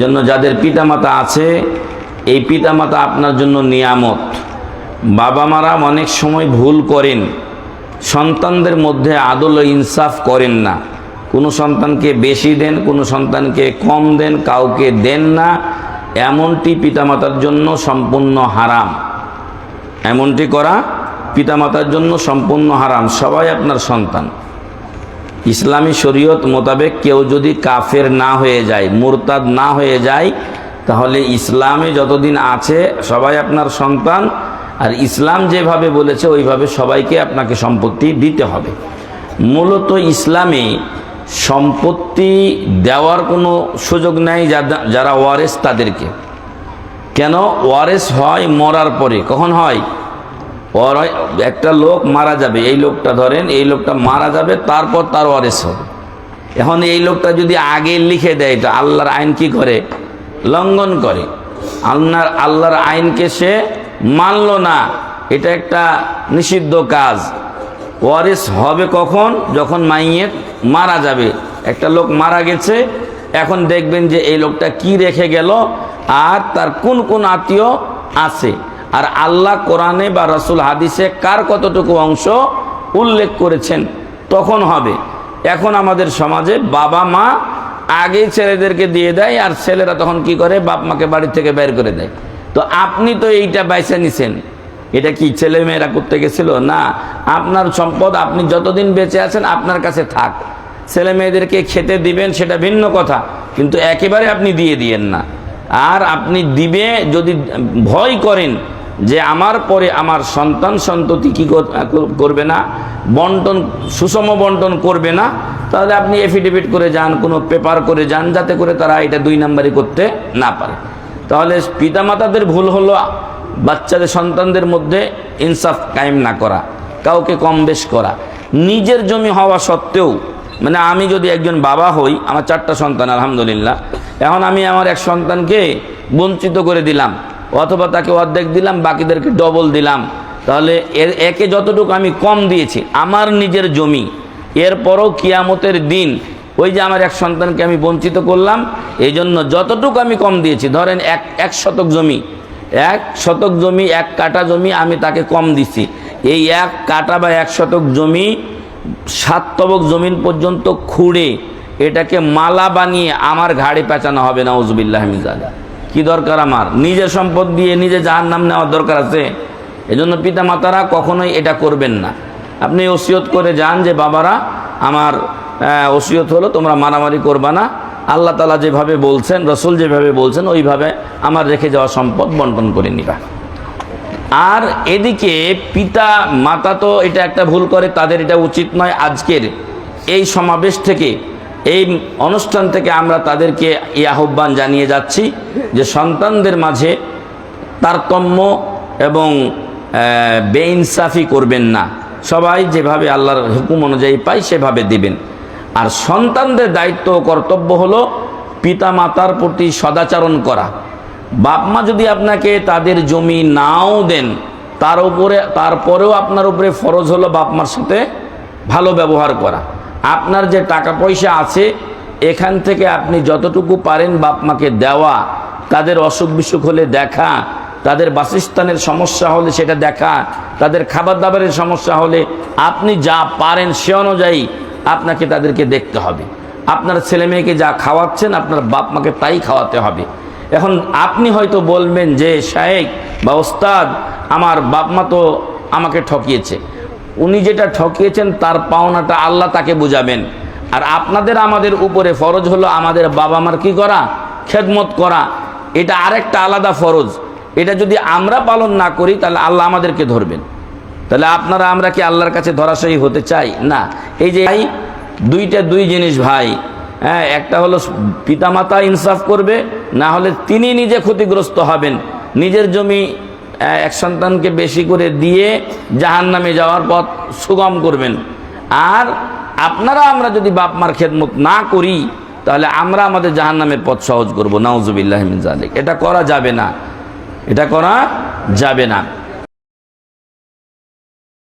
জন্য যাদের পিতামাতা আছে, এই পিতামাতা আপনার জন্য নিয়ামত। বাবা মারা অনেক সময় ভুল করেন, সন্তানদের মধ্যে আদল ও ইনসাফ করেন না। কোনো সন্তানকে বেশি দেন, কোনো সন্তানকে কম দেন, কাউকে দেন না, এমনটি পিতামাতার জন্য সম্পূর্ণ হারাম। এমনটি করা পিতামাতার জন্য সম্পূর্ণ হারাম, সবাই আপনার সন্তান। ইসলামী শরীয়ত মোতাবেক কেউ যদি কাফের না হয়ে যায়, মুরতাদ না হয়ে যায়, তাহলে ইসলামে যতদিন আছে সবাই আপনার সন্তান, আর ইসলাম যেভাবে বলেছে ওইভাবে সবাইকে আপনাকে সম্পত্তি দিতে হবে। মূলত ইসলামে সম্পত্তি দেওয়ার কোনো সুযোগ নেই যারা ওয়ারেস তাদেরকে। কেন? ওয়ারেস হয় মরার পরে। কখন হয়? একটা লোক মারা যাবে, এই লোকটা ধরেন, এই লোকটা মারা যাবে, তারপর তার ওয়ারেস হবে। এখন এই লোকটা যদি আগে লিখে দেয় তো আল্লাহর আইন কি করে? লঙ্ঘন করে। আল্লাহর আল্লাহর আইনকে সে মানল না। এটা একটা নিষিদ্ধ কাজ। ওয়ারিস হবে কখন? যখন মাইয়ের মারা যাবে। একটা লোক মারা গেছে, এখন দেখবেন যে এই লোকটা কি রেখে গেল, আর তার কোন কোন আত্মীয় আছে। আর আল্লাহ কোরআনে বা রসুল হাদিসে কার কতটুকু অংশ উল্লেখ করেছেন? তখন হবে। এখন আমাদের সমাজে বাবা মা আগে ছেলেদেরকে দিয়ে দেয় আর ছেলেরা তখন কি করে? বাপ মাকে বাড়ি থেকে বের করে দেয়। তো আপনি তো এইটা বাইসে নিছেন। এটা কি ছেলে মেয়েরা করতে গেছিল? না। আপনার সম্পদ আপনি যতদিন বেঁচে আছেন আপনার কাছে থাক। ছেলে মেয়েদেরকে খেতে দিবেন সেটা ভিন্ন কথা, কিন্তু একেবারে আপনি দিয়ে দিয়েন না। আর আপনি দিবে যদি ভয় করেন যে আমার পরে আমার সন্তান সন্ততি কি কর- করবে না? বন্টন, সুষম বন্টন করবে না? তাহলে আপনি এফিডেভিট করে যান, কোনো পেপার করে যান, যাতে করে তারা এটা দুই নাম্বারই করতে না পারে। তাহলে পিতামাতাদের ভুল হলো, বাচ্চাদের, সন্তানদের মধ্যে ইনসাফ কায়েম না করা, কাউকে কম বেশ করা। নিজের জমি হওয়া সত্ত্বেও মানে আমি যদি একজন বাবা হই, আমার চারটা সন্তান, আলহামদুলিল্লাহ, এখন আমি আমার এক সন্তানকে বঞ্চিত করে দিলাম অথবা তাকে অর্ধেক দিলাম, বাকিদেরকে ডবল দিলাম। তাহলে এর একে যতটুকু আমি কম দিয়েছি, আমার নিজের জমি, এরপরও কিয়ামতের দিন ওই যে আমার এক সন্তানকে আমি বঞ্চিত করলাম এই জন্য যতটুকু আমি কম দিয়েছি, ধরেন এক এক শতক জমি, এক শতক জমি, এক কাটা জমি আমি তাকে কম দিছি এই এক কাটা বা এক শতক জমি সাত তবক জমিন পর্যন্ত খুঁড়ে এটাকে মালা বানিয়ে আমার ঘাড়ে পেঁচানো হবে না উজবিল্লাহ মিজালে কি দরকার আমার? নিজের সম্পদ দিয়ে নিজে যাহার নাম নেওয়ার দরকার আছে? এজন্য পিতা মাতারা কখনোই এটা করবেন না। আপনি ওসিয়ত করে যান যে, বাবারা, আমার ওসিয়ত হলো তোমরা মারামারি করবা না। আল্লাহ তালা যেভাবে বলছেন, রসুল যেভাবে বলছেন, ওইভাবে আমার রেখে যাওয়া সম্পদ বন্টন করে নিবা। আর এদিকে পিতা মাতা তো এটা একটা ভুল করে, তাদের এটা উচিত নয় আজকের এই সমাবেশ থেকে। এই অনুষ্ঠান থেকে আমরা তাদেরকে এই আহ্বান জানিয়ে যাচ্ছি যে সন্তানদের মাঝে তারতম্য এবং বেইনসাফি করবেন না। সবাই যেভাবে আল্লাহর হুকুম অনুযায়ী পায় সেভাবে দিবেন। আর সন্তানদের দায়িত্ব ও কর্তব্য হলো পিতা মাতার প্রতি সদাচরণ করা। বাপমা যদি আপনাকে তাদের জমি নাও দেন, তার উপরে, তারপরেও আপনার উপরে ফরজ হলো বাপমার সাথে ভালো ব্যবহার করা। আপনার যে টাকা পয়সা আছে, এখান থেকে আপনি যতটুকু পারেন বাপ মাকে দেওয়া, তাদের অসুখ বিসুখ হলে দেখা, তাদের বাসস্থানের সমস্যা হলে সেটা দেখা, তাদের খাবার দাবারের সমস্যা হলে আপনি যা পারেন সে অনুযায়ী আপনাকে তাদেরকে দেখতে হবে। আপনার ছেলে মেয়েকে যা খাওয়াচ্ছেন, আপনার বাপ মাকে তাই খাওয়াতে হবে। এখন আপনি হয়তো বলবেন যে, শায়েক বা ওস্তাদ, আমার বাপ মা তো আমাকে ঠকিয়েছে। উনি যেটা ঠকিয়েছেন, তার পাওনাটা আল্লাহ তাকে বুঝাবেন। আর আপনাদের আমাদের উপরে ফরজ হলো আমাদের বাবা মার কি করা? খেদমত করা। এটা আরেকটা আলাদা ফরজ। এটা যদি আমরা পালন না করি, তাহলে আল্লাহ আমাদেরকে ধরবেন। তাহলে আপনারা, আমরা কি আল্লাহর কাছে ধরাশায়ী হতে চাই? না। এই যে ভাই, দুইটা দুই জিনিস ভাই। হ্যাঁ একটা হলো পিতামাতা ইনসাফ করবে, না হলে তিনি নিজে ক্ষতিগ্রস্ত হবেন। নিজের জমি এক সন্তানকে বেশি করে দিয়ে জাহান নামে যাওয়ার পথ সুগম করবেন। আর আপনারা আমরা যদি বাপ মার খেদমত না করি, তাহলে আমরা আমাদের জাহান নামের পথ সহজ করব। নাউজুবিল্লাহ জালেক এটা করা যাবে না। এটা করা যাবে না।